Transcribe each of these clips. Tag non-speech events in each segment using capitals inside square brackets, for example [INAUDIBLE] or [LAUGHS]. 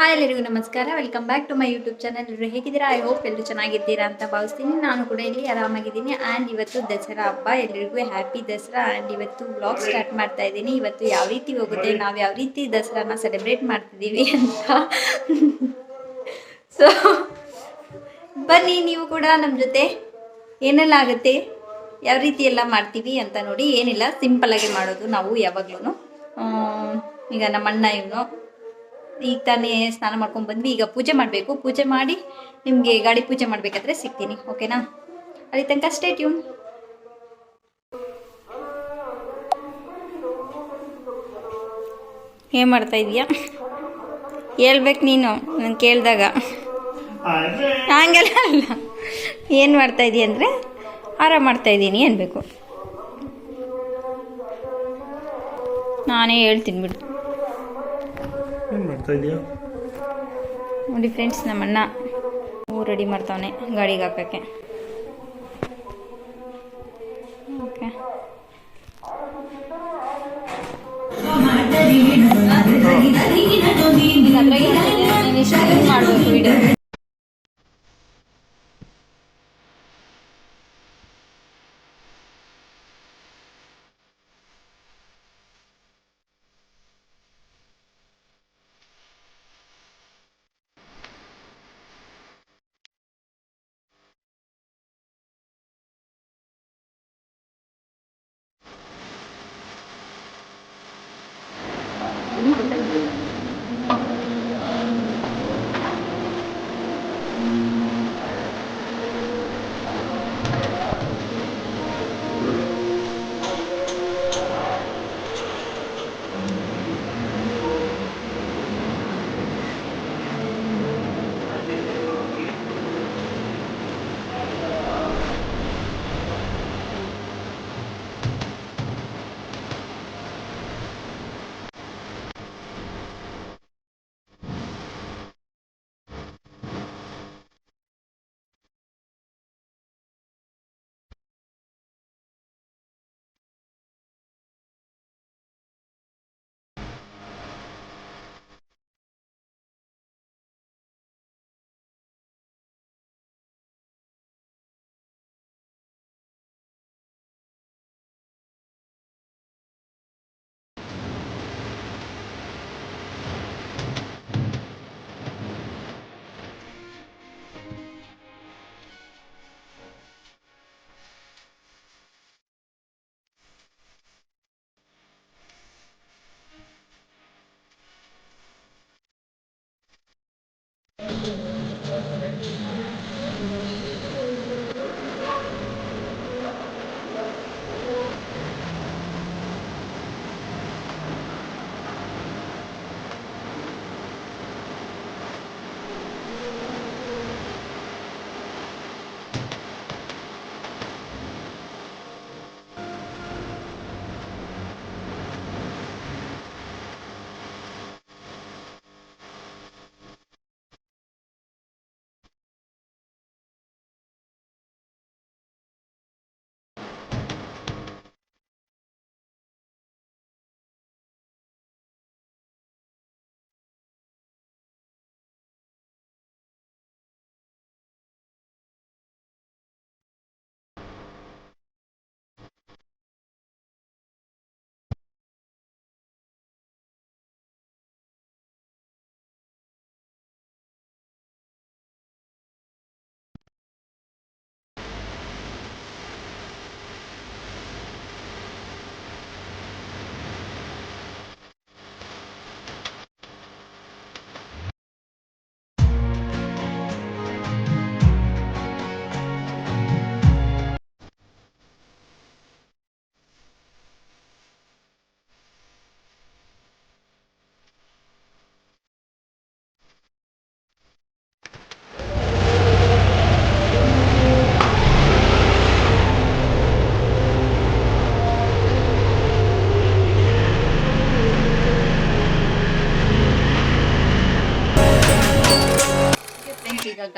Hi ಎಲ್ಲರಿಗೂ ನಮಸ್ಕಾರ. Welcome back to my YouTube channel ಎಲ್ಲರೂ ಹೇಗಿದ್ದೀರಾ? ಐ ಹೋಪ್ ಎಲ್ಲರೂ ಚೆನ್ನಾಗಿದ್ದೀರಾ ಅಂತ ಭಾವಿಸ್ತೀನಿ. ನಾನು ಕೂಡ ಇಲ್ಲಿ ಆರಾಮಾಗಿದ್ದೀನಿ. ಆ್ಯಂಡ್ ಇವತ್ತು ದಸರಾ ಹಬ್ಬ. ಎಲ್ಲರಿಗೂ ಹ್ಯಾಪಿ ದಸರಾ. ಆ್ಯಂಡ್ ಇವತ್ತು ಬ್ಲಾಗ್ ಸ್ಟಾರ್ಟ್ ಮಾಡ್ತಾ ಇದ್ದೀನಿ. ಇವತ್ತು ಯಾವ ರೀತಿ ಹೋಗುತ್ತೆ? ನಾವು ಯಾವ ರೀತಿ ದಸರಾನ ಸೆಲೆಬ್ರೇಟ್ ಮಾಡ್ತಿದ್ದೀವಿ ಅಂತ. ಸೊ ಬನ್ನಿ ನೀವು ಕೂಡ ನಮ್ಮ ಜೊತೆ. ಏನೆಲ್ಲ ಆಗುತ್ತೆ? ಯಾವ ರೀತಿ ಎಲ್ಲ ಮಾಡ್ತೀವಿ ಅಂತ ನೋಡಿ. ಏನಿಲ್ಲ ಸಿಂಪಲ್ಲಾಗಿ ಮಾಡೋದು ನಾವು ಯಾವಾಗ್ಲೂ ಈಗ ನಮ್ಮ ಅಣ್ಣ ಇವನು ಈಗ ತಾನೇ ಸ್ನಾನ ಮಾಡ್ಕೊಂಡು ಬಂದ್ವಿ. ಈಗ ಪೂಜೆ ಮಾಡಬೇಕು. ಪೂಜೆ ಮಾಡಿ ನಿಮಗೆ ಗಾಡಿ ಪೂಜೆ ಮಾಡಬೇಕಾದ್ರೆ ಸಿಗ್ತೀನಿ. ಓಕೆನಾ ಅಲ್ಲಿ ತನಕ ಸ್ಟೇ ಟ್ಯೂನ್ ಏನು ಮಾಡ್ತಾ ಇದೀಯಾ ಹೇಳ್ಬೇಕು ನೀನು. ನಾನು ಕೇಳಿದಾಗ. ಹಂಗೆಲ್ಲ ಅಲ್ಲ. ಏನು ಮಾಡ್ತಾ ಇದೀಯ ಅಂದರೆ ಆರಾಮ ಮಾಡ್ತಾ ಇದ್ದೀನಿ ಅನ್ಬೇಕು. ನಾನೇ ಹೇಳ್ತೀನಿ ಬಿಡು. ಮಾಡ್ತಾ ಇದೀಯಾ? ನೋಡಿ ಫ್ರೆಂಡ್ಸ್ ನಮ್ಮಣ್ಣ ಹೂ ರೆಡಿ ಮಾಡ್ತಾವನೆ ಗಾಡಿಗೆ ಹಾಕೋಕ್ಕೆ ಓಕೆ. ಮಾಡಬೇಕು ವಿಡಿಯೋ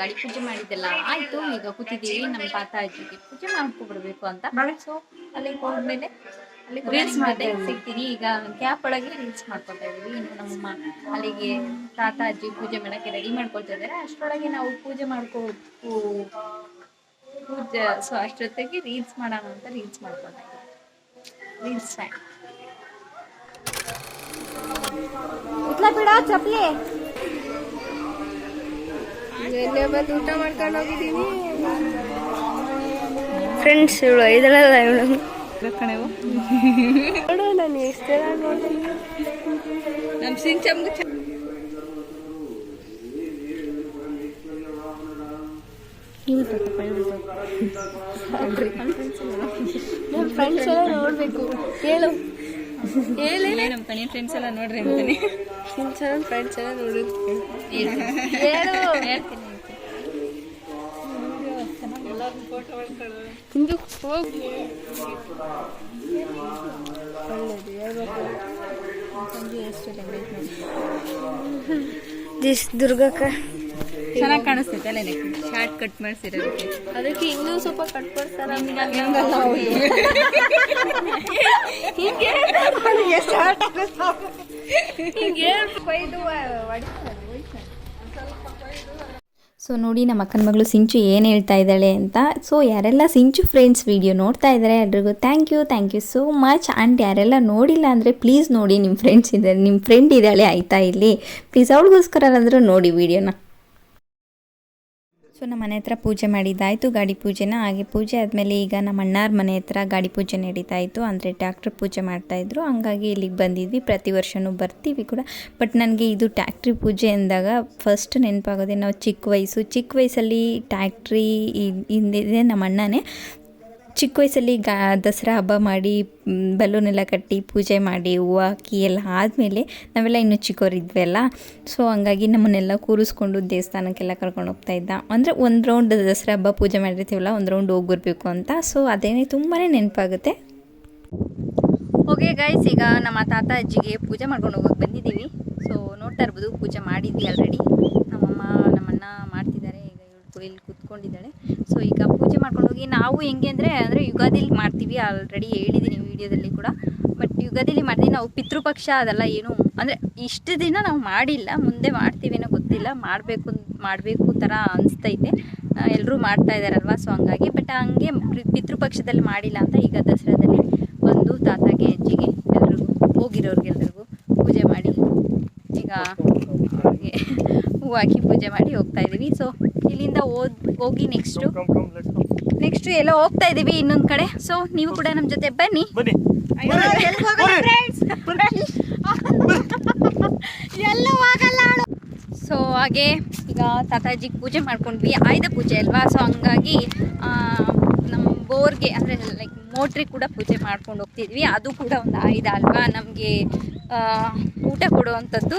ಗಾಡಿ ಪೂಜೆ ಮಾಡಿದ್ದೆಲ್ಲ ಆಯ್ತು. ಈಗ ಕೂತಿದ್ದೀವಿ ನಮ್ಮ ತಾತ ಅಜ್ಜಿಗೆ ಪೂಜೆ ಮಾಡ್ಕೊಬಿಡ್ಬೇಕು ಅಂತ. ಸೊ ಅಲ್ಲಿಗೆ ಹೋದ್ಮೇಲೆ ರೀಲ್ಸ್ ಮಾಡ್ತಾ ಸಿಗ್ತೀನಿ. ಈಗ ಕ್ಯಾಪ್ ಒಳಗೆ ರೀಲ್ಸ್ ಮಾಡ್ಕೊತಾ ಇದೀವಿ ಇನ್ನು ನಮ್ಮ ಅಲ್ಲಿಗೆ ತಾತ ಅಜ್ಜಿ ಪೂಜೆ ಮಾಡಕ್ಕೆ ರೆಡಿ ಮಾಡ್ಕೊಳ್ತಾ ಇದ್ದಾರೆ. ಅಷ್ಟರೊಳಗೆ ನಾವು ಪೂಜೆ ಮಾಡ್ಕೋ ಪೂಜೆ ಸೊ ಅಷ್ಟೊತ್ತಿಗೆ ರೀಲ್ಸ್ ಮಾಡೋಣ ಅಂತ ರೀಲ್ಸ್ ಮಾಡ್ಕೊತಾ ಇದ್ದೀವಿ. ರೀಲ್ಸ್ ಟೈಮ್ ಇಟ್ಲ ಬಿಡ ಚಪ್ಲಿ ಬಂದು ಊಟ ಮಾಡ್ಕೊಂಡು ಹೋಗಿದ್ದೀನಿ. ಫ್ರೆಂಡ್ಸ್ ಇವಳು ಐದಳಲ್ಲ ಇವಳು. ನೋಡು ನಾನು ಎಷ್ಟು ನೋಡ್ತೀನಿ. ನಮ್ಮ ಸಿಂಚಮ್ಗೆ ನಮ್ಮ ಫ್ರೆಂಡ್ಸ್ ಎಲ್ಲ ನೋಡ್ಬೇಕು. ಹೇಳು. ಹೇಳಿ. ನಮ್ಮ ಕಣಿ ಫ್ರೆಂಡ್ಸ್ ಎಲ್ಲ ನೋಡ್ರಿ ಅಂತಾನೆ. ಚೆನ್ನಾಗಿ ಫ್ರೆಂಡ್ಸ್ ಎಲ್ಲ ಹೇಳು. ಹೇಳ್ತೀನಿ. ಹಿಂದೆ ಹೋಗಿ. ದಿಸ್ ದುರ್ಗಕ್ಕ. ಚೆನ್ನಾಗಿ ಕಾಣಿಸ್ತೈತೆ ಅಲ್ಲ ಶಾರ್ಟ್ ಕಟ್ ಮಾಡಿಸಿರೋದಕ್ಕೆ. ಅದಕ್ಕೆ ಇನ್ನೂ ಸ್ವಲ್ಪ [LAUGHS] ಕಟ್ [LAUGHS] ಕೊಡ್ತಾರ ಸೊ ನೋಡಿ ನಮ್ಮ ಅಕ್ಕನ ಮಗಳು ಸಿಂಚು ಏನು ಹೇಳ್ತಾ ಇದ್ದಾಳೆ ಅಂತ. ಸೊ ಯಾರೆಲ್ಲ ಸಿಂಚು ಫ್ರೆಂಡ್ಸ್ ವಿಡಿಯೋ ನೋಡ್ತಾ ಇದ್ದಾರೆ ಎಲ್ರಿಗೂ thank you thank you so much and ಯಾರೆಲ್ಲ ನೋಡಿಲ್ಲ ಅಂದರೆ ಪ್ಲೀಸ್ ನೋಡಿ ನಿಮ್ಮ ಫ್ರೆಂಡ್ಸ್ ಇದ್ದಾರೆ ನಿಮ್ಮ ಫ್ರೆಂಡ್ ಇದ್ದಾಳೆ ಆಯ್ತಾ ಇಲ್ಲಿ. ಪ್ಲೀಸ್ ಅವಳಿಗೋಸ್ಕರ ಅಂದರೂ ನೋಡಿ ವಿಡಿಯೋನ ಸೊ ನಮ್ಮ ಮನೆ ಹತ್ರ ಪೂಜೆ ಮಾಡಿದ್ದಾಯಿತು, ಗಾಡಿ ಪೂಜೆನ. ಹಾಗೆ ಪೂಜೆ ಆದಮೇಲೆ ಈಗ ನಮ್ಮ ಅಣ್ಣಾರ ಮನೆ ಹತ್ರ ಗಾಡಿ ಪೂಜೆ ನಡೀತಾ ಇತ್ತು ಅಂದರೆ ಟ್ಯಾಕ್ಟ್ರ್ ಪೂಜೆ ಮಾಡ್ತಾಯಿದ್ರು. ಹಂಗಾಗಿ ಇಲ್ಲಿಗೆ ಬಂದಿದ್ವಿ. ಪ್ರತಿ ವರ್ಷವೂ ಬರ್ತೀವಿ ಕೂಡ. ಬಟ್ ನನಗೆ ಇದು ಟ್ಯಾಕ್ಟ್ರಿ ಪೂಜೆ ಅಂದಾಗ ಫಸ್ಟ್ ನೆನಪಾಗೋದೆ ನಾವು ಚಿಕ್ಕ ವಯಸ್ಸು. ಚಿಕ್ಕ ವಯಸ್ಸಲ್ಲಿ ಟ್ಯಾಕ್ಟ್ರಿ ಹಿಂದಿದೆ ನಮ್ಮ ಅಣ್ಣನೇ. ಚಿಕ್ಕ ವಯಸ್ಸಲ್ಲಿ ಗಾ, ದಸರಾ ಹಬ್ಬ ಮಾಡಿ ಬಲೂನ್ ಎಲ್ಲ ಕಟ್ಟಿ ಪೂಜೆ ಮಾಡಿ, ಹೂವು ಹಾಕಿ ಎಲ್ಲ ಆದಮೇಲೆ ನಾವೆಲ್ಲ ಇನ್ನೂ ಚಿಕ್ಕವರಿದ್ವಲ್ಲ ಸೊ ಹಂಗಾಗಿ ನಮ್ಮನ್ನೆಲ್ಲ ಕೂರಿಸ್ಕೊಂಡು ದೇವಸ್ಥಾನಕ್ಕೆಲ್ಲ ಕರ್ಕೊಂಡು ಹೋಗ್ತಾ ಇದ್ದ. ಅಂದರೆ ಒಂದು ರೌಂಡ್ ದಸರಾ ಹಬ್ಬ ಪೂಜೆ ಮಾಡಿರ್ತೀವಲ್ಲ, ಒಂದು ರೌಂಡ್ ಹೋಗಿ ಅಂತ. ಸೊ ಅದೇನೇ ತುಂಬಾ ನೆನಪಾಗುತ್ತೆ. ಓಕೆ ಗೈಸ್ ಈಗ ನಮ್ಮ ತಾತ ಅಜ್ಜಿಗೆ ಪೂಜೆ ಮಾಡ್ಕೊಂಡು ಹೋಗೋಕೆ ಬಂದಿದ್ದೀವಿ. ಸೊ ನೋಡ್ತಾ ಇರ್ಬೋದು, ಪೂಜೆ ಮಾಡಿದ್ವಿ ಆಲ್ರೆಡಿ ನಮ್ಮಮ್ಮ, ನಮ್ಮಣ್ಣ ಮಾಡ್ತಿದ್ದಾರೆ, ಈಗ ಇವಳು ಇಲ್ಲಿ ಕೂತ್ಕೊಂಡಿದ್ದಾಳೆ. ಈಗ ಪೂಜೆ ಮಾಡ್ಕೊಂಡು ಹೋಗಿ ನಾವು ಹೆಂಗೆ ಅಂದರೆ ಅಂದರೆ ಯುಗಾದಿಲಿ ಮಾಡ್ತೀವಿ ಆಲ್ರೆಡಿ ಹೇಳಿದ್ದೀನಿ ವಿಡಿಯೋದಲ್ಲಿ ಕೂಡ. ಬಟ್ ಯುಗಾದಿಲಿ ಮಾಡ್ತೀವಿ ನಾವು ಪಿತೃಪಕ್ಷ ಅದೆಲ್ಲ ಏನು ಅಂದರೆ ಇಷ್ಟು ದಿನ ನಾವು ಮಾಡಿಲ್ಲ ಮುಂದೆ ಮಾಡ್ತೀವಿ ಅನ್ನೋ ಗೊತ್ತಿಲ್ಲ ಮಾಡಬೇಕು ಮಾಡಬೇಕು ಥರ ಅನಿಸ್ತೈತೆ. ಎಲ್ಲರೂ ಮಾಡ್ತಾ ಇದ್ದಾರಲ್ವ ಸೊ ಹಂಗಾಗಿ ಬಟ್ ಹಂಗೆ ಪಿತೃಪಕ್ಷದಲ್ಲಿ ಮಾಡಿಲ್ಲ ಅಂತ ಈಗ ದಸರಾದಲ್ಲಿ ಬಂದು ತಾತಗೆ ಅಜ್ಜಿಗೆ ಎಲ್ರಿಗೂ ಹೋಗಿರೋರ್ಗೆಲ್ರಿಗೂ ಪೂಜೆ ಮಾಡಿ ಈಗ ಅವ್ರಿಗೆ ಹೂ ಹಾಕಿ ಪೂಜೆ ಮಾಡಿ ಹೋಗ್ತಾ ಇದ್ದೀವಿ ಸೊ ಇಲ್ಲಿಂದ ಓದ್ ಹೋಗಿ ನೆಕ್ಸ್ಟು ನೆಕ್ಸ್ಟ್ ಎಲ್ಲೋ ಹೋಗ್ತಾ ಇದೀವಿ ಇನ್ನೊಂದು ಕಡೆ. ಸೊ ನೀವು ಕೂಡ ನಮ್ಮ ಜೊತೆ ಬನ್ನಿ. ಬನ್ನಿ. ಸೊ [LAUGHS] ಹಾಗೆ ಈಗ ತಾತಾಜಿಗೆ ಪೂಜೆ ಮಾಡ್ಕೊಂಡ್ವಿ. ಆಯ್ದ ಪೂಜೆ ಅಲ್ವಾ? ಸೊ ಹಂಗಾಗಿ ಆ, ನಮ್ಮ ಬೋರ್ಗೆ ಅಂದರೆ ಲೈಕ್ ಮೋಟ್ರಿಗೆ ಕೂಡ ಪೂಜೆ ಮಾಡ್ಕೊಂಡು ಹೋಗ್ತಿದ್ವಿ. ಅದು ಕೂಡ ಒಂದು ಆಯ್ದ ಅಲ್ವಾ? ನಮಗೆ ಊಟ ಕೊಡುವಂಥದ್ದು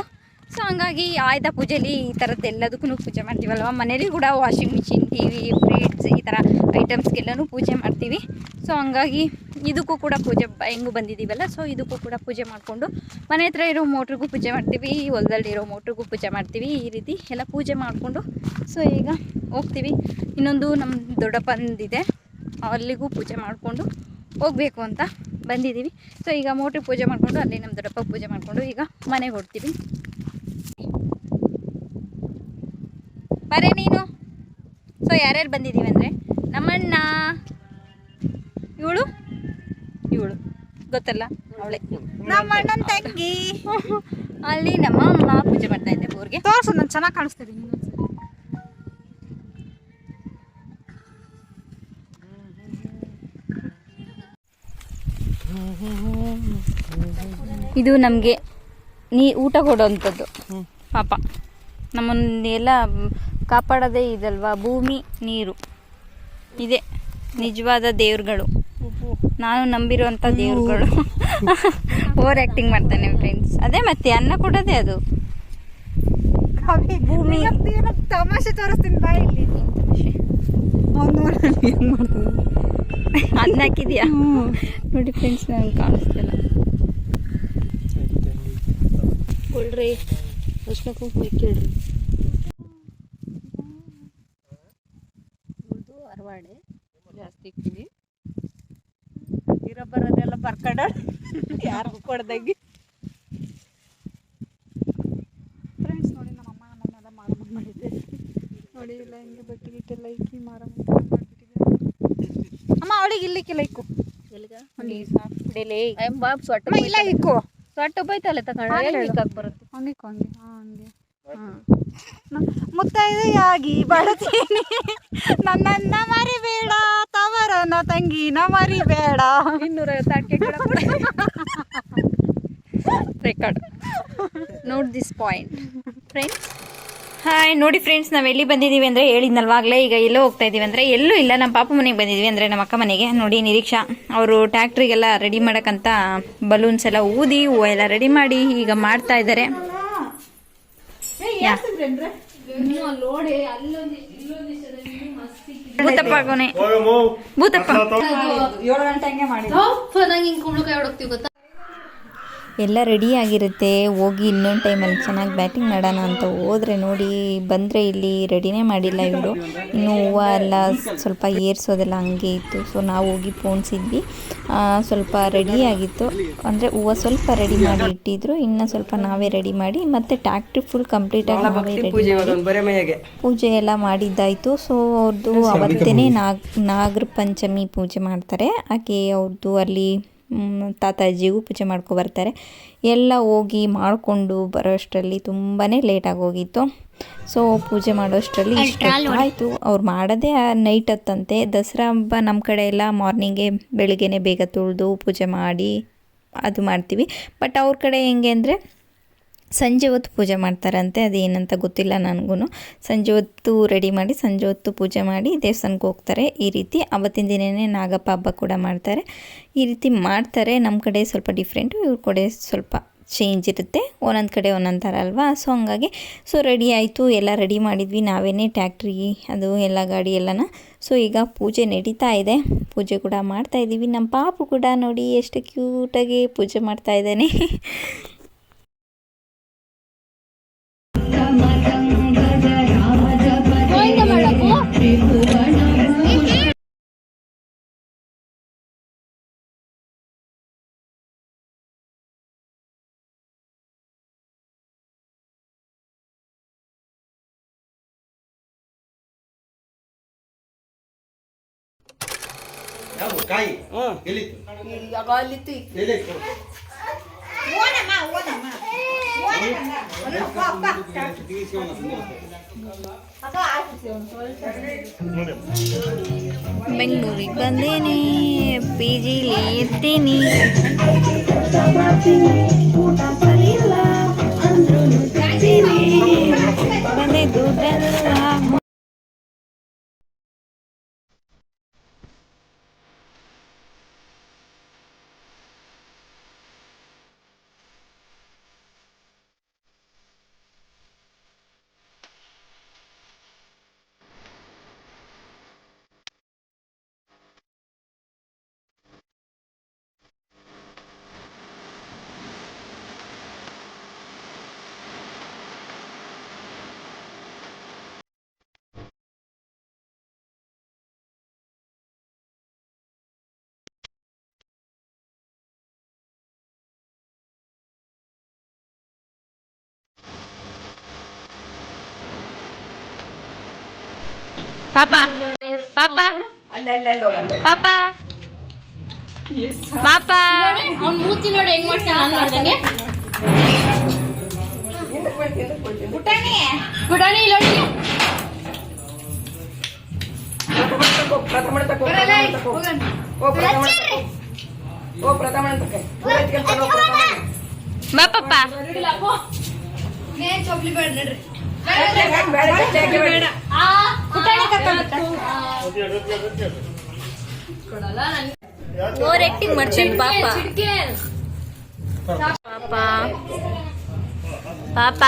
ಸೊ ಹಂಗಾಗಿ ಆಯುಧ ಪೂಜೆಲಿ ಈ ಥರದ್ದು ಎಲ್ಲದಕ್ಕೂ ಪೂಜೆ ಮಾಡ್ತೀವಲ್ವ? ಮನೇಲಿ ಕೂಡ washing machine T V fridge ಈ ಥರ ಐಟಮ್ಸ್ಗೆಲ್ಲನೂ ಪೂಜೆ ಮಾಡ್ತೀವಿ. ಸೊ ಹಂಗಾಗಿ ಇದಕ್ಕೂ ಕೂಡ ಪೂಜೆ ಹೆಂಗೂ ಬಂದಿದ್ದೀವಲ್ಲ ಸೊ ಇದಕ್ಕೂ ಕೂಡ ಪೂಜೆ ಮಾಡಿಕೊಂಡು ಮನೆ ಹತ್ರ ಇರೋ ಮೋಟ್ರಿಗೂ ಪೂಜೆ ಮಾಡ್ತೀವಿ. ಹೊಲದಲ್ಲಿರೋ ಮೋಟ್ರಿಗೂ ಪೂಜೆ ಮಾಡ್ತೀವಿ. ಈ ರೀತಿ ಎಲ್ಲ ಪೂಜೆ ಮಾಡಿಕೊಂಡು ಸೊ ಈಗ ಹೋಗ್ತೀವಿ. ಇನ್ನೊಂದು ನಮ್ಮ ದೊಡ್ಡಪ್ಪಂದಿದೆ ಅಲ್ಲಿಗೂ ಪೂಜೆ ಮಾಡಿಕೊಂಡು ಹೋಗಬೇಕು ಅಂತ ಬಂದಿದ್ದೀವಿ ಸೊ ಈಗ ಮೋಟ್ರಿಗೆ ಪೂಜೆ ಮಾಡಿಕೊಂಡು ಅಲ್ಲಿ ನಮ್ಮ ದೊಡ್ಡಪ್ಪ ಪೂಜೆ ಮಾಡಿಕೊಂಡು ಈಗ ಮನೆಗೆ ಹೊಡ್ತೀವಿ ಬರೇ ನೀನು? ಸೊ ಯಾರ್ಯಾರು ಬಂದಿದ್ದೀವಿ ಅಂದರೆ? ನಮ್ಮಣ್ಣ ಇವಳು? ಇವಳು. ಗೊತ್ತಲ್ಲ? ಅವಳೆ. ನಮ್ಮಣ್ಣನ ತಂಗಿ. ಅಲ್ಲಿ ನಮ್ಮ ಅಮ್ಮ ಪೂಜೆ ಮಾಡ್ತಾ ಇದ್ದೆ ಊರಿಗೆ. ತೋರಿಸು ನಾನು ಚೆನ್ನಾಗಿ ಕಾಣಿಸ್ತಿದ್ದೀನಿ ಇದು ನಮಗೆ ನೀ ಊಟ ಕೊಡೋವಂಥದ್ದು. ಪಾಪ. ನಮ್ಮನ್ನೆಲ್ಲ ಕಾಪಾಡೋದೇ ಇದಲ್ವಾ? ಭೂಮಿ ನೀರು. ಇದೆ. ನಿಜವಾದ ದೇವ್ರುಗಳು. ನಾನು ನಂಬಿರುವಂಥ ದೇವ್ರುಗಳು. ಓವರ್ ಆ್ಯಕ್ಟಿಂಗ್ ಮಾಡ್ತಾನೆ ಫ್ರೆಂಡ್ಸ್ ಅದೇ ಮತ್ತೆ ಅನ್ನ ಕೊಡೋದೇ ಅದು. ಭೂಮಿ. ತಮಾಷೆ ತೋರಿಸ್ತೀನಿ ಬಾ ಇಲ್ಲಿ. ಅವ್ನು ಹೆಂಗ್ ಮಾಡ್ತೀನಿ? ಅನ್ನ ಹಾಕಿದ್ಯಾ? ನೋಡಿ ಫ್ರೆಂಡ್ಸ್ ನನಗೆ ಕಾಣಿಸ್ತಿಲ್ಲ. ಕೊಡ್ರಿ. ಅಷ್ಟು ಕುಂಕುಮ ಕೇಳ್ರಿ ಬರೋದೆಲ್ಲ ಬರ್ಕೊಂಡ ಯಾರು ಕೊಡ್ದಾಗಿ. ಫ್ರೆಂಡ್ಸ್ ನೋಡಿ ನಮ್ಮ ಅಮ್ಮ ನಮ್ಮನ್ನೆಲ್ಲ ಮಾರಮ್ಮ ಮಾಡಿದ್ದೆ. ನೋಡಿ ಇಲ್ಲ ಹಿಂಗೆ ಬಟ್ಟೆ ಗಿಟ್ಟೆಲ್ಲ ಇಕ್ಕಿ ಮಾರಮ್ಮ ಅಮ್ಮ ಅವಳಿಗೆ ಇಲ್ಲಿಕ್ಕೆ ಇಕ್ಕು. ಇಲ್ಲ ಇಕ್ಕು. ಸೊಟ್ಟ ಬೈತಲ್ಲ ತಗೊಂಡು ಬರುತ್ತೆ? ಹಂಗೆ ಹಂಗೆ. ಹಾಂ ಹಂಗೆ. ಮುತ್ತೈದೆಯಾಗಿ ನನ್ನನ್ನ ತಂಗಿನ ಮರಿಬೇಡ ಬೇಡ. ಅಡಿಕೆ ಗಿಡ record note this point friends hi ನೋಡಿ ಫ್ರೆಂಡ್ಸ್ ನಾವು ಎಲ್ಲಿ ಬಂದಿದ್ದೀವಿ ಅಂದರೆ ಹೇಳಿದ್ನಲ್ವಾಗಲೇ ಈಗ ಎಲ್ಲೋ ಹೋಗ್ತಾ ಇದೀವಿ ಅಂದರೆ ಎಲ್ಲೂ ಇಲ್ಲ. ನಮ್ಮ ಪಾಪ ಮನೆಗೆ ಬಂದಿದ್ವಿ ಅಂದರೆ ನಮ್ಮ ಅಕ್ಕ ಮನೆಗೆ. ನೋಡಿ ನಿರೀಕ್ಷಾ ಅವರು ಟ್ಯಾಕ್ಟ್ರಿಗೆಲ್ಲ ರೆಡಿ ಮಾಡೋಕ್ಕಂತ ಬಲೂನ್ಸ್ ಎಲ್ಲ ಊದಿ ಹೂವು ಎಲ್ಲ ರೆಡಿ ಮಾಡಿ ಈಗ ಮಾಡ್ತಾ ಇದ್ದಾರೆ. ಭೂತಪ್ಪ ಕೊನೆ ಭೂತಪ್ಪ ಏಳು ಗಂಟೆ ಹಂಗೆ ಮಾಡಿ ನಂಗೆ ಹಿಂಗೆ ಕುಂಬಳಕಾಯಿ ಹೊಡಕ್ತಿವಿ ಗೊತ್ತಾ? ಎಲ್ಲ ರೆಡಿ ಆಗಿರುತ್ತೆ. ಹೋಗಿ ಇನ್ನೊಂದು ಟೈಮಲ್ಲಿ ಚೆನ್ನಾಗಿ ಬ್ಯಾಟಿಂಗ್ ಮಾಡೋಣ ಅಂತ ಹೋದರೆ ನೋಡಿ ಬಂದರೆ ಇಲ್ಲಿ ರೆಡಿನೇ ಮಾಡಿಲ್ಲ ಇವರು. ಇನ್ನು ಹೂವು ಎಲ್ಲ ಸ್ವಲ್ಪ ಏರ್ಸೋದೆಲ್ಲ ಹಂಗೆ ಇತ್ತು. ಸೊ ನಾವು ಹೋಗಿ ಪೋಣಿಸಿದ್ವಿ ಸ್ವಲ್ಪ ರೆಡಿ ಆಗಿತ್ತು. ಅಂದರೆ ಹೂವು ಸ್ವಲ್ಪ ರೆಡಿ ಮಾಡಿ ಇಟ್ಟಿದ್ರು. ಇನ್ನು ಸ್ವಲ್ಪ ನಾವೇ ರೆಡಿ ಮಾಡಿ ಮತ್ತು ಟ್ಯಾಕ್ಟ್ರಿ ಫುಲ್ ಕಂಪ್ಲೀಟಾಗಿ ನಾವೇ ರೆಡಿ ಮಾಡಿ ಪೂಜೆ ಎಲ್ಲ ಮಾಡಿದ್ದಾಯಿತು. ಸೊ ಅವ್ರದ್ದು ಅವತ್ತೇ ನಾಗ ನಾಗರ ಪಂಚಮಿ ಪೂಜೆ ಮಾಡ್ತಾರೆ. ಹಾಗೆ ಅವ್ರದ್ದು ಅಲ್ಲಿ ತಾತಾಜಿಗೂ ಪೂಜೆ ಮಾಡ್ಕೊ ಬರ್ತಾರೆ. ಎಲ್ಲ ಹೋಗಿ ಮಾಡಿಕೊಂಡು ಬರೋಷ್ಟರಲ್ಲಿ ತುಂಬಾ ಲೇಟಾಗಿ ಹೋಗಿತ್ತು. ಸೊ ಪೂಜೆ ಮಾಡೋಷ್ಟರಲ್ಲಿ ಆಯಿತು. ಅವ್ರು ಮಾಡೋದೇ ನೈಟ್ ಹೊತ್ತಂತೆ. ದಸರಾ ಹಬ್ಬ ನಮ್ಮ ಕಡೆ ಎಲ್ಲ ಮಾರ್ನಿಂಗೇ ಬೆಳಿಗ್ಗೆನೆ ಬೇಗ ತುಳಿದು ಪೂಜೆ ಮಾಡಿ ಅದು ಮಾಡ್ತೀವಿ. ಬಟ್ ಅವ್ರ ಕಡೆ ಹೆಂಗೆ ಅಂದರೆ ಸಂಜೆ ಹೊತ್ತು ಪೂಜೆ ಮಾಡ್ತಾರಂತೆ, ಅದೇನಂತ ಗೊತ್ತಿಲ್ಲ ನನಗೂ ಸಂಜೆ ಹೊತ್ತು ರೆಡಿ ಮಾಡಿ, ಸಂಜೆ ಹೊತ್ತು ಪೂಜೆ ಮಾಡಿ ದೇವಸ್ಥಾನಕ್ಕೆ ಹೋಗ್ತಾರೆ. ಈ ರೀತಿ ಅವತ್ತಿನ ದಿನವೇ ನಾಗಪ್ಪ ಹಬ್ಬ ಕೂಡ ಮಾಡ್ತಾರೆ. ಈ ರೀತಿ ಮಾಡ್ತಾರೆ. ನಮ್ಮ ಕಡೆ ಸ್ವಲ್ಪ ಡಿಫ್ರೆಂಟು ಇವ್ರ ಕಡೆ ಸ್ವಲ್ಪ ಚೇಂಜ್ ಇರುತ್ತೆ. ಒಂದೊಂದು ಕಡೆ ಒಂದೊಂದು ಥರ ಅಲ್ವಾ? ಸೊ ಹಂಗಾಗಿ ಸೊ ರೆಡಿ ಆಯಿತು. ಎಲ್ಲ ರೆಡಿ ಮಾಡಿದ್ವಿ. ನಾವೇನೇ ಟ್ಯಾಕ್ಟ್ರಿ ಅದು ಎಲ್ಲ ಗಾಡಿ ಎಲ್ಲನ. ಸೊ ಈಗ ಪೂಜೆ ನಡೀತಾ ಇದೆ. ಪೂಜೆ ಕೂಡ ಮಾಡ್ತಾಯಿದ್ದೀವಿ ನಮ್ಮ ಪಾಪು ಕೂಡ ನೋಡಿ, ಎಷ್ಟು ಕ್ಯೂಟಾಗಿ ಪೂಜೆ ಮಾಡ್ತಾ ಇದ್ದಾನೆ. [LAUGHS] ಕಾಯಿ. ಎಲ್ಲಿ? ಎಲ್ಲಿ? ಬೆಂಗಳೂರಿಗೆ ಬಂದೇನೆ ಪಿ ಜಿಲಿ ಇರ್ತೀನಿ ಬಂದೆ ದುಡ್ಡೆಲ್ಲ ಪಾಪ. ಪಾಪ. ಪಾಪ. ಪಾಪ. ಅವ್ನ ಮೂತಿ ನೋಡಿ ಹೆಂಗ್ ಮಾಡ್ತಾನೆ ನಾನು ನೋಡ್ದಂಗೆ ಪುಟಾಣಿ. ಇಲ್ಲ. ಬಾ ಪಾಪ. ಆ, ಬೇಡ ಓವರ್ ಆಕ್ಟಿಂಗ್ ಮಾಡ್ತೀನಿ ಪಾಪ. ಪಾಪ ಪಾಪ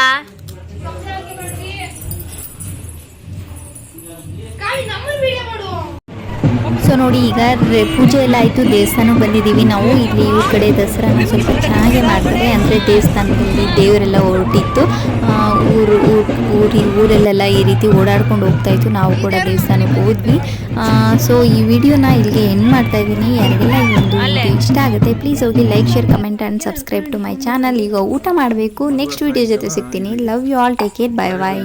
ನೋಡಿ ಈಗ ಪೂಜೆ ಎಲ್ಲ ಆಯಿತು, ದೇವಸ್ಥಾನಕ್ಕೆ ಬಂದಿದ್ದೀವಿ ನಾವು. ಇಲ್ಲಿ ಇವ್ರ ಕಡೆ ದಸರಾನ ಸ್ವಲ್ಪ ಚೆನ್ನಾಗಿ ಮಾಡ್ತಾರೆ. ಅಂದರೆ ದೇವಸ್ಥಾನದಲ್ಲಿ ದೇವರೆಲ್ಲ ಹೊರಟಿತ್ತು. ಊರು ಊರು ಊರಿ ಊರಲ್ಲೆಲ್ಲ ಈ ರೀತಿ ಓಡಾಡ್ಕೊಂಡು ಹೋಗ್ತಾ ಇತ್ತು. ನಾವು ಕೂಡ ದೇವಸ್ಥಾನಕ್ಕೆ ಹೋದ್ವಿ. ಸೊ ಈ ವಿಡಿಯೋನ ಇಲ್ಲಿಗೆ ಎಂಡ್ ಮಾಡ್ತಾ ಇದ್ದೀನಿ. ಯಾರಿಗೆಲ್ಲ ಈ ಒಂದು ಇಷ್ಟ ಆಗುತ್ತೆ ಪ್ಲೀಸ್ ಹೋಗಿ like share comment and subscribe to my channel ಈಗ ಊಟ ಮಾಡಬೇಕು. ನೆಕ್ಸ್ಟ್ ವಿಡಿಯೋ ಜೊತೆ ಸಿಗ್ತೀನಿ. Love you all take care bye bye